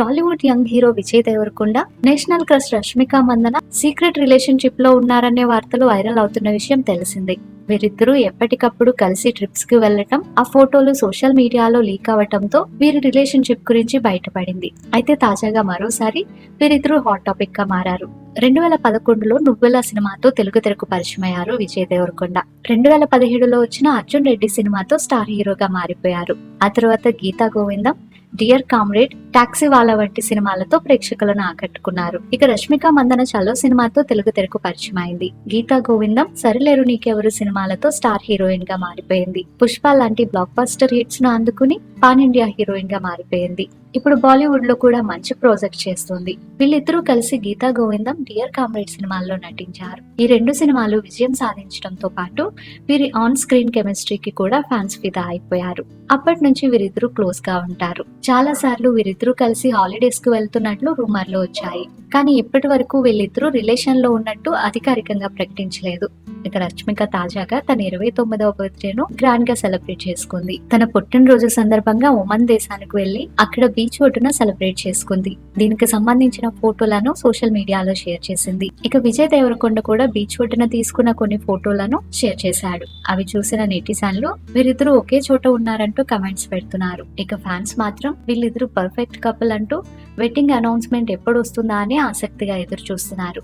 Tollywood young hero Vijay Deverakonda national crush Rashmika Mandanna secret రిలేషన్షిప్లో ఉన్నారనే వార్తలు viral అవుతున్న విషయం తెలిసిందే. వీరిద్దరూ ఎప్పటికప్పుడు కలిసి ట్రిప్స్కి వెళ్ళటం ఆ ఫోటోలు సోషల్ మీడియాలో లీక్ అవటంతో వీరి రిలేషన్షిప్ గురించి బయటపడింది. అయితే తాజాగా మరోసారి వీరిద్దరూ హాట్ టాపిక్గా మారారు. రెండు వేల పదకొండులో నువ్వెల సినిమాతో తెలుగు తెరకు పరిచయమయ్యారు విజయ్ దేవరకొండ. రెండు వేల పదిహేడులో వచ్చిన అర్జున్ రెడ్డి సినిమాతో స్టార్ హీరోగా మారిపోయారు. ఆ తర్వాత Geetha Govindam dear comrade taxi వాళ్ళ వంటి సినిమాలతో ప్రేక్షకులను ఆకట్టుకున్నారు. ఇక రష్మిక మందన చలో సినిమాతో తెలుగు తెరకు పరిచయం అయింది. గీతా గోవిందం సరిలేరు నీకెవరు సినిమాలతో స్టార్ హీరోయిన్గా మారిపోయింది. పుష్ప లాంటి బ్లాక్ బస్టర్ హిట్స్ను అందుకుని పాన్ ఇండియా హీరోయిన్గా మారిపోయింది. ఇప్పుడు బాలీవుడ్లో కూడా మంచి ప్రాజెక్ట్ చేస్తుంది. వీళ్ళిద్దరూ కలిసి గీతా గోవిందం డియర్ కామ్రేడ్ సినిమాల్లో నటించారు. ఈ రెండు సినిమాలు విజయం సాధించడంతో పాటు వీరి ఆన్ స్క్రీన్ కెమిస్ట్రీకి కూడా ఫ్యాన్స్ ఫిదా అయిపోయారు. అప్పటి నుంచి వీరిద్దరూ క్లోజ్గా ఉంటారు. చాలా సార్లు వీరిద్దరూ కలిసి హాలిడేస్కు వెళ్తున్నట్లు రూమర్లు వచ్చాయి. కానీ ఇప్పటి వరకు వీళ్ళిద్దరూ రిలేషన్లో ఉన్నట్టు అధికారికంగా ప్రకటించలేదు. ఇక రష్మిక తాజాగా తన ఇరవై తొమ్మిదవ బర్త్డేను గ్రాండ్గా సెలబ్రేట్ చేసుకుంది. తన పుట్టినరోజు సందర్భంగా ఒమన్ దేశానికి వెళ్ళి అక్కడ బీచ్ ఒడ్డున సెలబ్రేట్ చేసుకుంది. దీనికి సంబంధించిన ఫోటోలను సోషల్ మీడియాలో షేర్ చేసింది. ఇక విజయ్ దేవరకొండ కూడా బీచ్ ఒడ్డున తీసుకున్న కొన్ని ఫోటోలను షేర్ చేశాడు. అవి చూసిన నెటిజన్లు వీరిద్దరూ ఒకే చోట ఉన్నారంటూ కమెంట్స్ పెడుతున్నారు. ఇక ఫ్యాన్స్ మాత్రం వీళ్ళిద్దరూ పర్ఫెక్ట్ కపుల్ అంటూ వెడ్డింగ్ అనౌన్స్మెంట్ ఎప్పుడు వస్తుందా అని ఆసక్తిగా ఎదురు చూస్తున్నారు